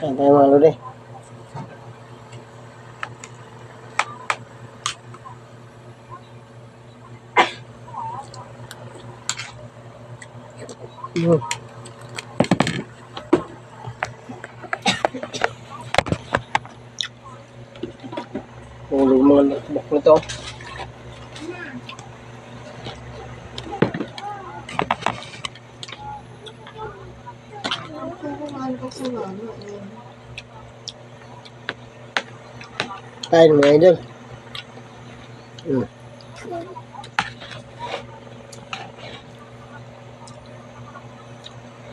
Kain tayo mga lodi. Mm. Hulog mga lakbak nito. Kain mga idol. Mm.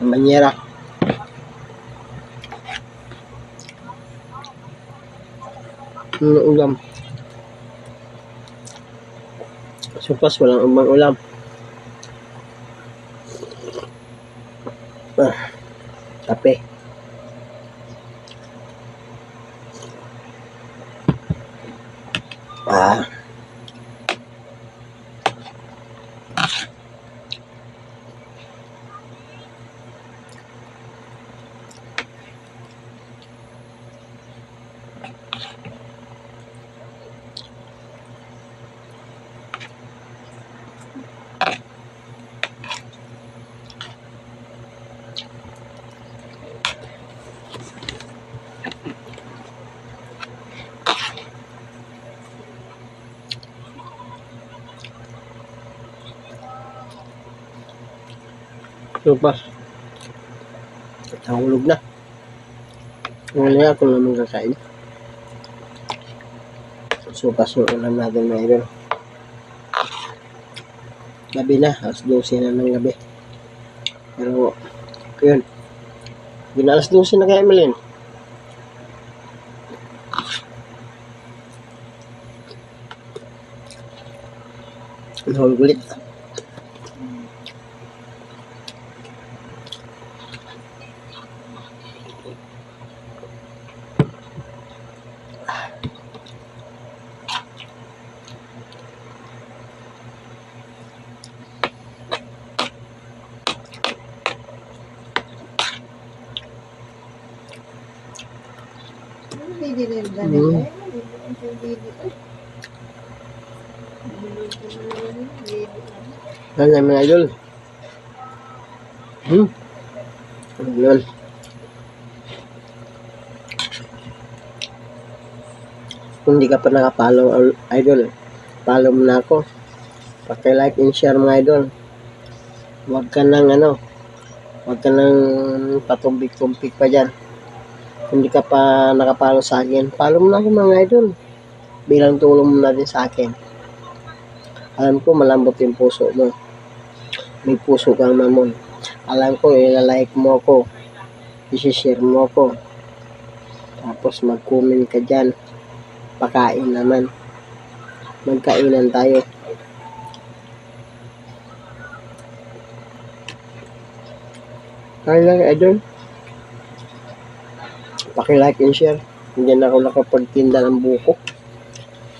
Ang banyera. Ang ulam. Supas, walang umang ulam. Ah, kape. Ah. Supas. Nahulog na. Wala ako naman kakain. Supas yung ulam natin mga idol. Gabi na, alas 12 na ng gabi. Pero, yun. Hindi na alas 12 na kaya Emeline. Nahulog ulit. Hmm. Ano mga idol? Hmm? Yun? Kung hindi ka pa nakapollow idol, follow mo na ako. Paki-like and share mga idol. Huwag ka nang ano, huwag ka nang patumbik-tumpik pa dyan. Hindi ka pa nakapollow sa akin, follow mo na ako mga idol. Bilang tulong mo na din sa akin. Alam ko malambot yung puso mo. May puso kang mamon. Alam ko ilalike mo ako. Isishare mo ako. Tapos mag-comment ka dyan. Pakain naman. Magkainan tayo. Kaya lang, idol. Paki-like and share. Hindi na ako nakapagtinda ng buko.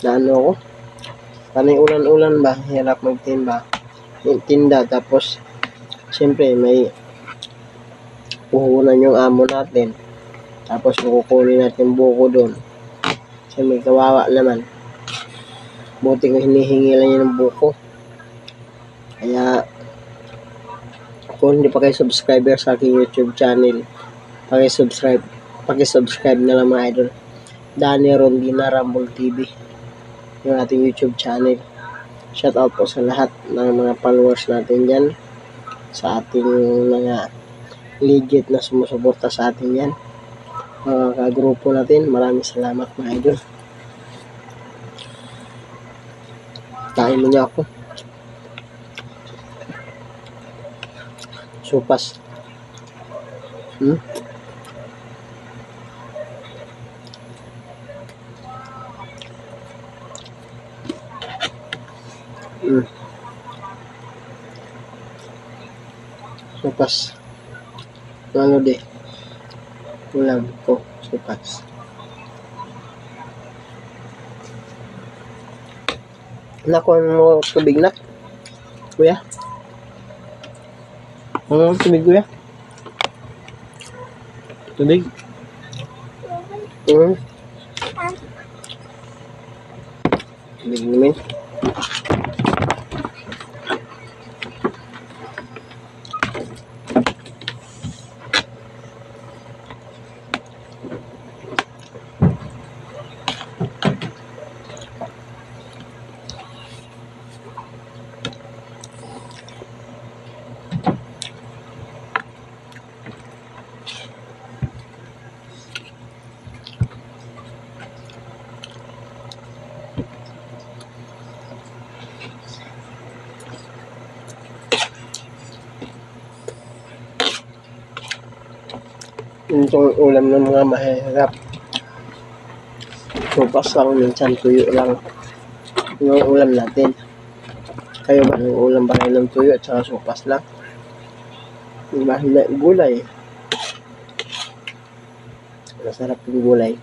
Na ano ako. Panay ulan-ulan ba? Hirap magtinda. Tinda. Tapos, siyempre, may puhunan yung amo natin. Tapos, kukunin natin buko doon. Kasi may kawawa naman. Buti ko hinihingi lang yun ng buko. Kaya, kung hindi pa kayo subscriber sa aking YouTube channel, paki-subscribe. Paki-subscribe na lang mga idol. Danny Rondina Rumble TV yung ating YouTube channel. Shout out po sa lahat ng mga followers natin dyan. Sa ating mga legit na sumusuporta sa atin yan. Mga kagrupo natin. Maraming salamat mga idol. Kain mo niya ako. Supas. Hmm? Mm. Supas. Ano di? Ulam ko. Supas. Nakuha mo tubig na? Kuya? Ano tubig kuya? Tubig? Hmm. Big naman. Itong ulam ng mga mahirap. Supas lang, minsan tuyo lang. Yung ulam natin. Kayo ba, ng ulam ba ng tuyo at saka supas lang? Diba, hindi, gulay. Masarap yung gulay.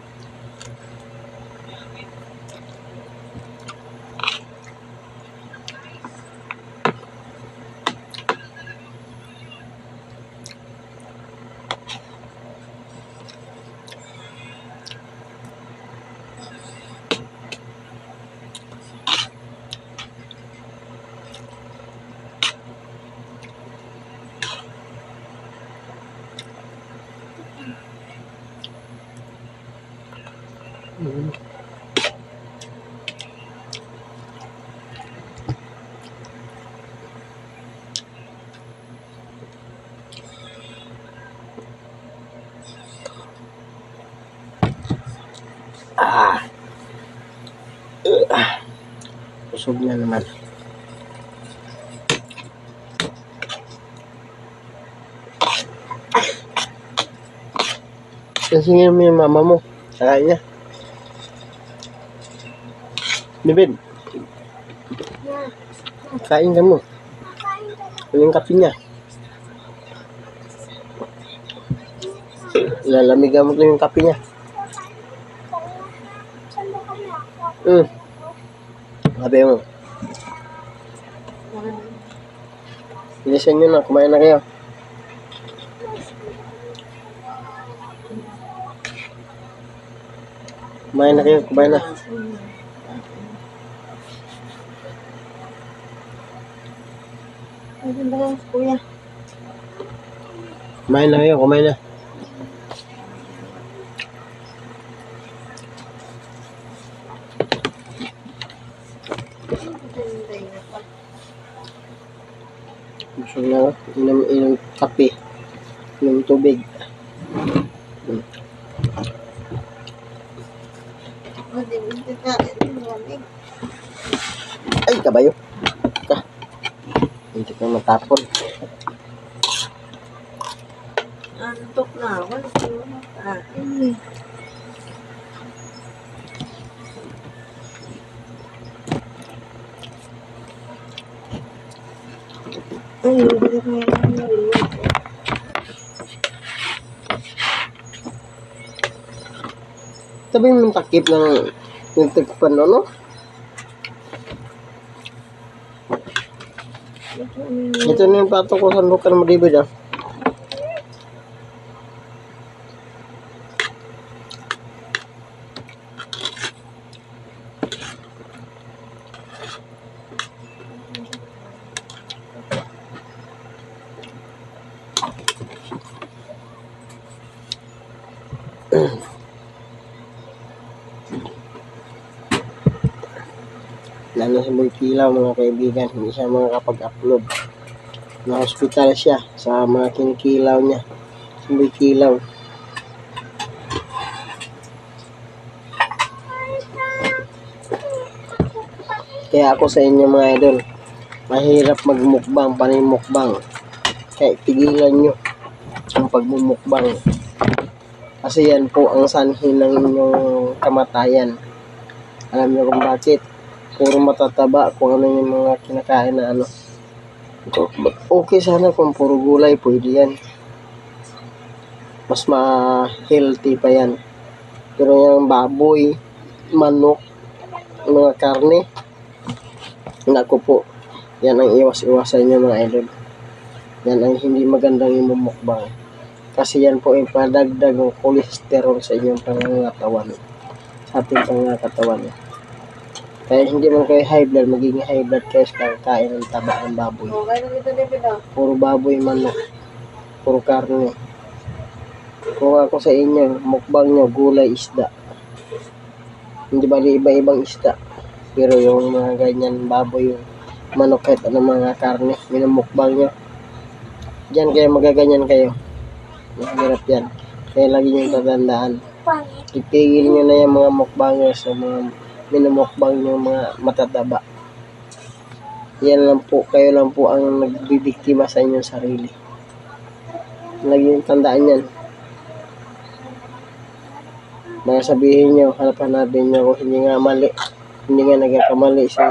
Mm. Ah. Ah. Busog na naman. Kasingin mo yung mama mo. Saka niya. Bibin, kain ka mo. Ano yung kape niya? Lalamigan mo yung kape niya. Hmm. Sabi mo. Bilisan nyo na, kumain na kayo. Kumain na kayo, kumain na. Ay, ganda lang, kuya. Kumain na kayo, kumain na. Busog na. Inom, inom kape. Inom tubig. Malamig. Ay, kabayo. Ka matapon. Antok na ako. Eh. Ay, hindi ko yan narinig. Sabi mo yung takip ng yung tagpan, ano? Ito na yung plato ko sa lukan mo, David, ah. Lalo sa Boy Kilaw, mga kaibigan, hindi siya makakapag-upload. Na-hospital siya sa mga kinikilaw niya. Sa Boy Kilaw. Kaya ako sa inyo mga idol, mahirap magmukbang, panimukbang. Kaya tigilan nyo ang pagmumukbang. Kasi yan po ang sanhi ng inyong kamatayan. Alam niyo kung bakit? Puro matataba kung ano yung mga kinakain na ano. Okay sana kung puro gulay, pwede yan. Mas ma-healthy pa yan. Pero yung baboy, manok, mga karne, naku po, yan ang iwas-iwasan nyo mga idol. Yan ang hindi magandang imumukbang. Kasi yan po ay padagdag ng cholesterol sa inyong pangangatawan. Sa ating pangangatawan. Kaya hindi man kayo high blood, magiging high blood kayo sa kakain ng taba ng baboy. Puro baboy, manok. Puro karne. Kung ako sa inyo, mukbang nyo, gulay, isda. Hindi bali iba-ibang isda. Pero yung mga ganyan baboy, yung manok kahit ano mga karne, minumukbang nyo. Diyan kayo magaganyan kayo. Mahirap yan. Kaya lagi nyo tatandaan. Itigil nyo na yung mga mukbangers sa mga minumukbang nyo mga matataba. Yan lang po, kayo lang po ang nagbibiktima sa inyong sarili. Lagi yung tandaan yan. Baka sabihin nyo, hanapan nyo kung hindi nga mali. Hindi nga nagkakamali si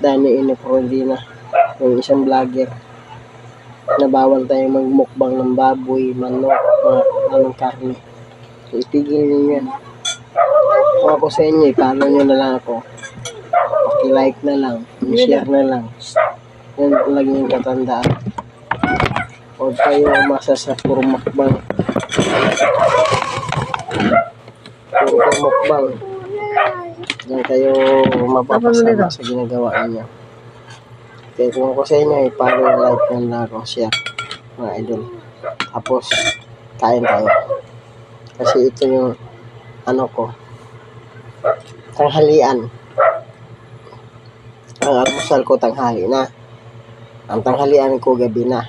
Danny Inefrodina, yung isang vlogger. Na bawal tayo magmukbang ng baboy, manok, mga anong karne. So, itigil nyo yan. Kung ako sa inyo, ipalo nyo na lang ako. Paki-like na lang, share na lang. Yan lagi yung katandaan. Huwag kayo umasa sa puro mukbang. Puro kayo mukbang. Diyan kayo mapapasama sa ginagawa niyo. Kaya kung ako sa inyo, i-follow, like, and lang ako, share. Mga idol. Tapos, kain tayo. Kasi ito yung, ano ko, tanghalian. Ang almusal ko tanghali na. Ang tanghalian ko gabi na.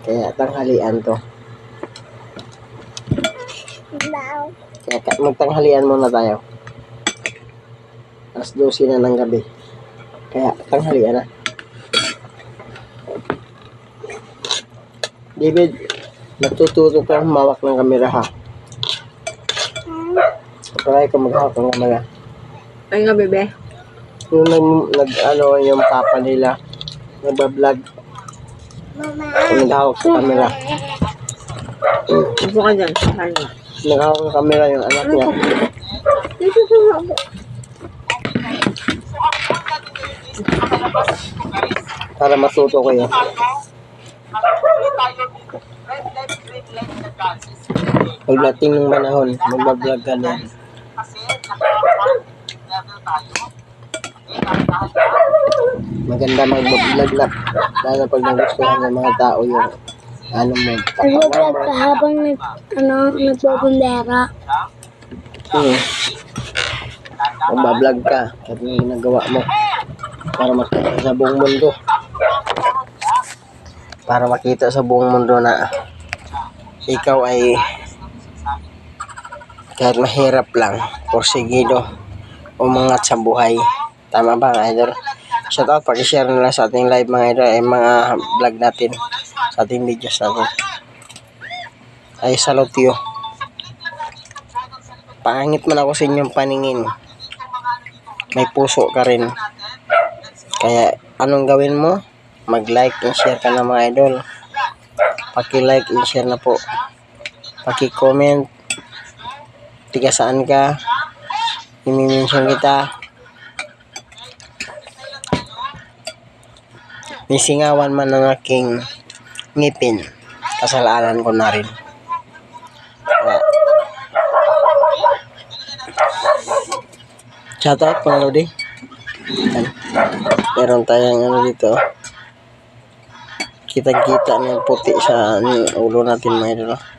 Kaya tanghalian to. Kaya ka- magtanghalian muna tayo. Alas 12 na ng gabi. Kaya tanghalian na. David, natututo ka humawak ng kamera ha. Try ko maghawak ng kamera. Ay nga, bebe. Yung nag, nag ano, yung papa nila, nagbablog. Naghawak sa camera. Upo ka dyan. Saan nga? Naghawak ng camera yung anak niya. Dito sa habo. Para matuto ko yun. Pagdating ng panahon, magbablog ka din. Maganda magbablog na. Lalo pag nagustuhan ng mga tao yung ano mo. Nag-vlog ka habang nag, ano, nagbabundera. Hmm. Magbablog ka. At yung ginagawa mo. Para makita sa buong mundo. Para makita sa buong mundo na ikaw ay kahit mahirap lang, porsigido, umangat sa buhay. Tama ba mga idol? Shout out, pakishare nila sa ating live mga idol, ay mga vlog natin, sa ating videos natin. Ay, salute you. Pangit man ako sa inyong paningin. May puso ka rin. Kaya, anong gawin mo? Mag-like and share ka na mga idol. Paki-like and share na po. Paki-comment. Tiga saan ka. Imimension kita. May singawan man ng aking ngipin. Kasalanan ko na rin. Shoutout mga Lodi. Meron tayong ano dito. Kitang-kita na yung puti sa ulo natin mga oh.